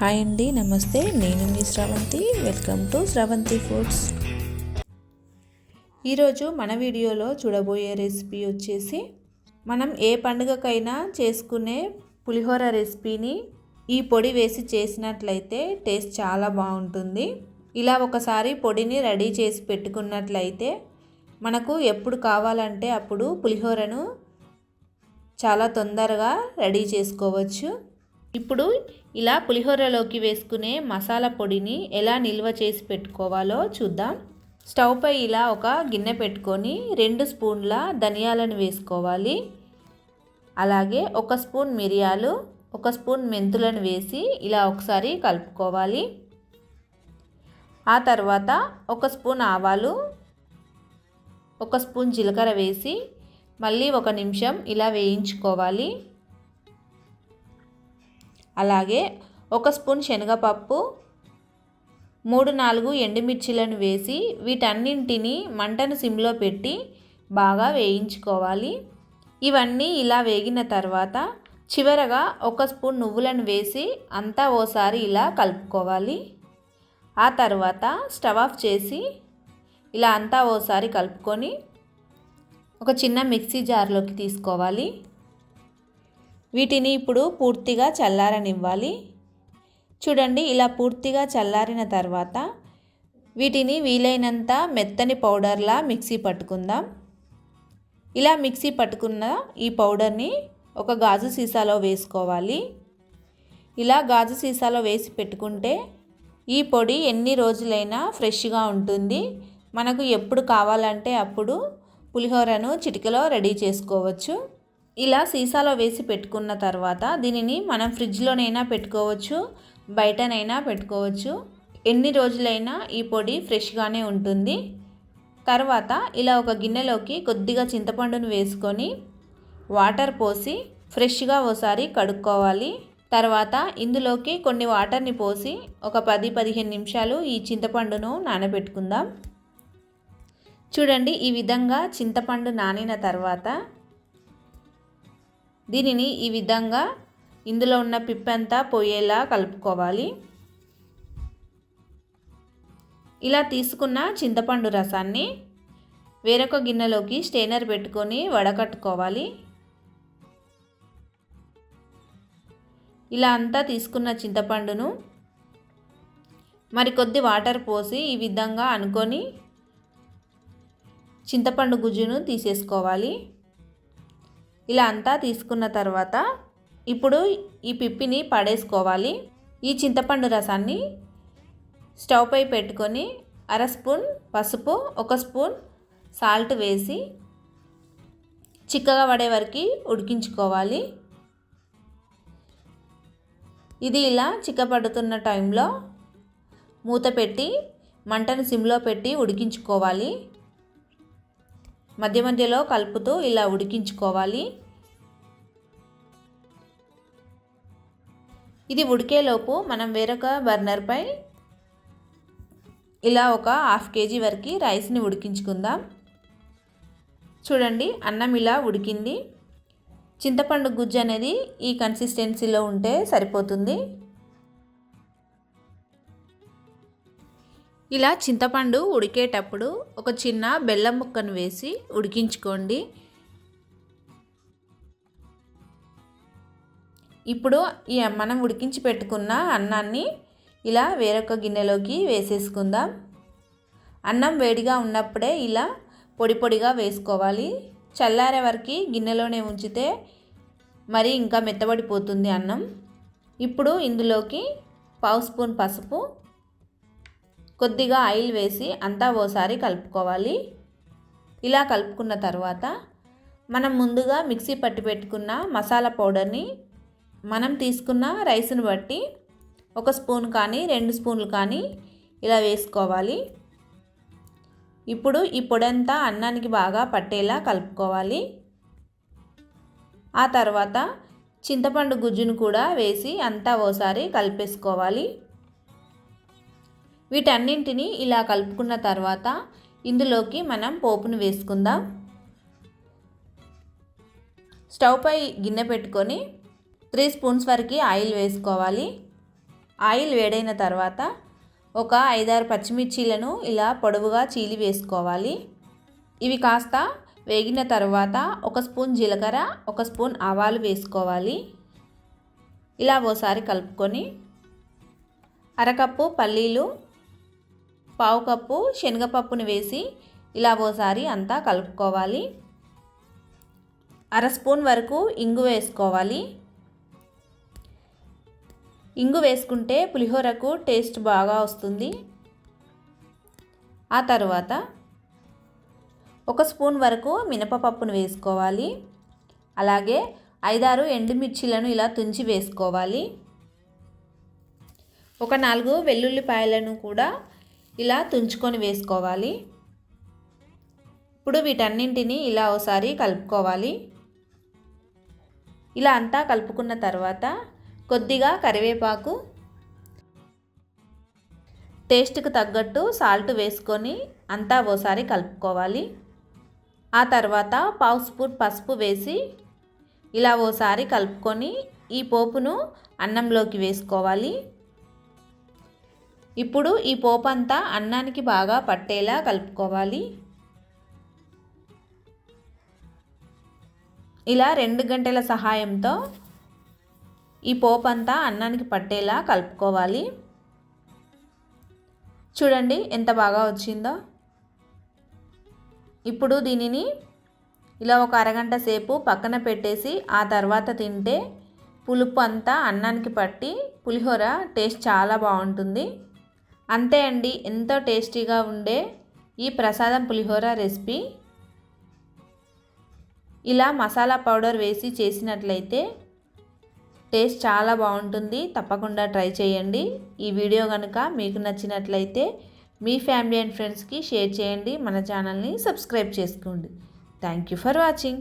Hi అండి నమస్తే. నేను మీ Sravanthi. Welcome to Sravanthi foods ఈరోజు మన వీడియోలో చూడబోయే రెసిపీ వచ్చేసి మనం ఏ పండుగకైనా చేసుకునే పులిహోర రెసిపీని ఈ పొడి వేసి చేసినట్లయితే టేస్ట్ చాలా బాగుంటుంది. ఇలా ఒకసారి పొడిని రెడీ చేసి పెట్టుకున్నట్లయితే మనకు ఎప్పుడు కావాలంటే అప్పుడు పులిహోరను చాలా తొందరగా రెడీ చేసుకోవచ్చు. ఇప్పుడు ఇలా పులిహోరలోకి వేసుకునే మసాలా పొడిని ఎలా నిల్వ చేసి పెట్టుకోవాలో చూద్దాం. స్టవ్ పై ఇలా ఒక గిన్నె పెట్టుకొని రెండు స్పూన్ల ధనియాలను వేసుకోవాలి. అలాగే ఒక స్పూన్ మిరియాలు ఒక స్పూన్ మెంతులను వేసి ఇలా ఒకసారి కలుపుకోవాలి. ఆ తర్వాత ఒక స్పూన్ ఆవాలు ఒక స్పూన్ జీలకర్ర వేసి మళ్ళీ ఒక నిమిషం ఇలా వేయించుకోవాలి. అలాగే ఒక స్పూన్ శనగపప్పు మూడు నాలుగు ఎండుమిర్చిలను వేసి వీటన్నింటిని మంటను సిమ్లో పెట్టి బాగా వేయించుకోవాలి. ఇవన్నీ ఇలా వేగిన తర్వాత చివరగా ఒక స్పూన్ నువ్వులను వేసి అంతా ఓసారి ఇలా కలుపుకోవాలి. ఆ తర్వాత స్టవ్ ఆఫ్ చేసి ఇలా అంతా ఓసారి కలుపుకొని ఒక చిన్న మిక్సీ జార్లోకి తీసుకోవాలి. వీటిని ఇప్పుడు పూర్తిగా చల్లారనివ్వాలి. చూడండి ఇలా పూర్తిగా చల్లారిన తర్వాత వీటిని వీలైనంత మెత్తని పౌడర్లా మిక్సీ పట్టుకుందాం. ఇలా మిక్సీ పట్టుకున్న ఈ పౌడర్ని ఒక గాజు సీసాలో వేసుకోవాలి. ఇలా గాజు సీసాలో వేసి పెట్టుకుంటే ఈ పొడి ఎన్ని రోజులైనా ఫ్రెష్గా ఉంటుంది. మనకు ఎప్పుడు కావాలంటే అప్పుడు పులిహోరను చిటికలో రెడీ చేసుకోవచ్చు. ఇలా సీసాలో వేసి పెట్టుకున్న తర్వాత దీనిని మనం ఫ్రిడ్జ్లోనైనా పెట్టుకోవచ్చు బయటనైనా పెట్టుకోవచ్చు. ఎన్ని రోజులైనా ఈ పొడి ఫ్రెష్గానే ఉంటుంది. తర్వాత ఇలా ఒక గిన్నెలోకి కొద్దిగా చింతపండును వేసుకొని వాటర్ పోసి ఫ్రెష్గా ఓసారి కడుక్కోవాలి. తర్వాత ఇందులోకి కొన్ని వాటర్ని పోసి ఒక పది పదిహేను నిమిషాలు ఈ చింతపండును నానబెట్టుకుందాం. చూడండి ఈ విధంగా చింతపండు నానిన తర్వాత దీనిని ఈ విధంగా ఇందులో ఉన్న పిప్పంతా పోయేలా కలుపుకోవాలి. ఇలా తీసుకున్న చింతపండు రసాన్ని వేరొక గిన్నెలోకి స్టెయినర్ పెట్టుకొని వడకట్టుకోవాలి. ఇలా అంతా తీసుకున్న చింతపండును మరికొద్ది వాటర్ పోసి ఈ విధంగా అనుకొని చింతపండు గుజ్జును తీసేసుకోవాలి. ఇలా అంతా తీసుకున్న తర్వాత ఇప్పుడు ఈ పిప్పిని పడేసుకోవాలి. ఈ చింతపండు రసాన్ని స్టవ్ పై పెట్టుకొని అర స్పూన్ పసుపు ఒక స్పూన్ సాల్ట్ వేసి చిక్కగా పడే వరకు ఉడికించుకోవాలి. ఇది ఇలా చిక్కపడుతున్న టైంలో మూత పెట్టి మంటను సిమ్లో పెట్టి ఉడికించుకోవాలి. మధ్య మధ్యలో కలుపుతూ ఇలా ఉడికించుకోవాలి. ఇది ఉడికేలోపు మనం వేరొక బర్నర్పై ఇలా ఒక హాఫ్ కేజీ వరకు రైస్ని ఉడికించుకుందాం. చూడండి అన్నం ఇలా ఉడికింది. చింతపండు గుజ్జు అనేది ఈ కన్సిస్టెన్సీలో ఉంటే సరిపోతుంది. ఇలా చింతపండు ఉడికేటప్పుడు ఒక చిన్న బెల్లం ముక్కను వేసి ఉడికించుకోండి. ఇప్పుడు ఈ మనం ఉడికించి పెట్టుకున్న అన్నాన్ని ఇలా వేరొక గిన్నెలోకి వేసేసుకుందాం. అన్నం వేడిగా ఉన్నప్పుడే ఇలా పొడి పొడిగా వేసుకోవాలి. చల్లారే వరకు గిన్నెలోనే ఉంచితే మరి ఇంకా మెత్తబడిపోతుంది అన్నం. ఇప్పుడు ఇందులోకి పావు స్పూన్ పసుపు కొద్దిగా ఆయిల్ వేసి అంతా ఓసారి కలుపుకోవాలి. ఇలా కలుపుకున్న తర్వాత మనం ముందుగా మిక్సీ పట్టి పెట్టుకున్న మసాలా పౌడర్ని మనం తీసుకున్న రైస్ని బట్టి ఒక స్పూన్ కానీ రెండు స్పూన్లు కానీ ఇలా వేసుకోవాలి. ఇప్పుడు ఈ పొడంతా అన్నానికి బాగా పట్టేలా కలుపుకోవాలి. ఆ తర్వాత చింతపండు గుజ్జును కూడా వేసి అంతా ఓసారి కలిపేసుకోవాలి. వీటన్నింటినీ ఇలా కలుపుకున్న తర్వాత ఇందులోకి మనం పోపును వేసుకుందాం. స్టవ్ పై గిన్నె పెట్టుకొని త్రీ స్పూన్స్ వరకు ఆయిల్ వేసుకోవాలి. ఆయిల్ వేడైన తర్వాత ఒక ఐదారు పచ్చిమిర్చీలను ఇలా పొడవుగా చీలి వేసుకోవాలి. ఇవి కాస్త వేగిన తర్వాత ఒక స్పూన్ జీలకర్ర ఒక స్పూన్ ఆవాలు వేసుకోవాలి. ఇలా ఓసారి కలుపుకొని అరకప్పు పల్లీలు పావు కప్పు శనగపప్పును వేసి ఇలా ఓసారి అంతా కలుపుకోవాలి. అర స్పూన్ వరకు ఇంగు వేసుకోవాలి. ఇంగు వేసుకుంటే పులిహోరకు టేస్ట్ బాగా వస్తుంది. ఆ తర్వాత ఒక స్పూన్ వరకు మినపపప్పును వేసుకోవాలి. అలాగే ఐదారు ఎండుమిర్చీలను ఇలా తుంచి వేసుకోవాలి. ఒక నాలుగు వెల్లుల్లిపాయలను కూడా ఇలా తుంచుకొని వేసుకోవాలి. ఇప్పుడు వీటన్నింటినీ ఇలా ఒకసారి కలుపుకోవాలి. ఇలా అంతా కలుపుకున్న తర్వాత కొద్దిగా కరివేపాకు టేస్ట్కి తగ్గట్టు సాల్ట్ వేసుకొని అంతా ఓసారి కలుపుకోవాలి. ఆ తర్వాత పావు స్పూన్ పసుపు వేసి ఇలా ఓసారి కలుపుకొని ఈ పోపును అన్నంలోకి వేసుకోవాలి. ఇప్పుడు ఈ పోపు అంతా అన్నానికి బాగా పట్టేలా కలుపుకోవాలి. ఇలా రెండు గంటల సహాయంతో ఈ పోపు అంతా అన్నానికి పట్టేలా కలుపుకోవాలి. చూడండి ఎంత బాగా వచ్చిందో. ఇప్పుడు దీనిని ఇలా ఒక అరగంట సేపు పక్కన పెట్టేసి ఆ తర్వాత తింటే పులుపు అంతా అన్నానికి పట్టి పులిహోర టేస్ట్ చాలా బాగుంటుంది. అంతే అండి ఎంతో టేస్టీగా ఉండే ఈ ప్రసాదం పులిహోర రెసిపీ. ఇలా మసాలా పౌడర్ వేసి చేసినట్లయితే టేస్ట్ చాలా బాగుంటుంది తప్పకుండా ట్రై చేయండి. ఈ వీడియో కనుక మీకు నచ్చినట్లయితే మీ ఫ్యామిలీ అండ్ ఫ్రెండ్స్కి షేర్ చేయండి మన ఛానల్ని సబ్స్క్రైబ్ చేసుకోండి. Thank you for watching.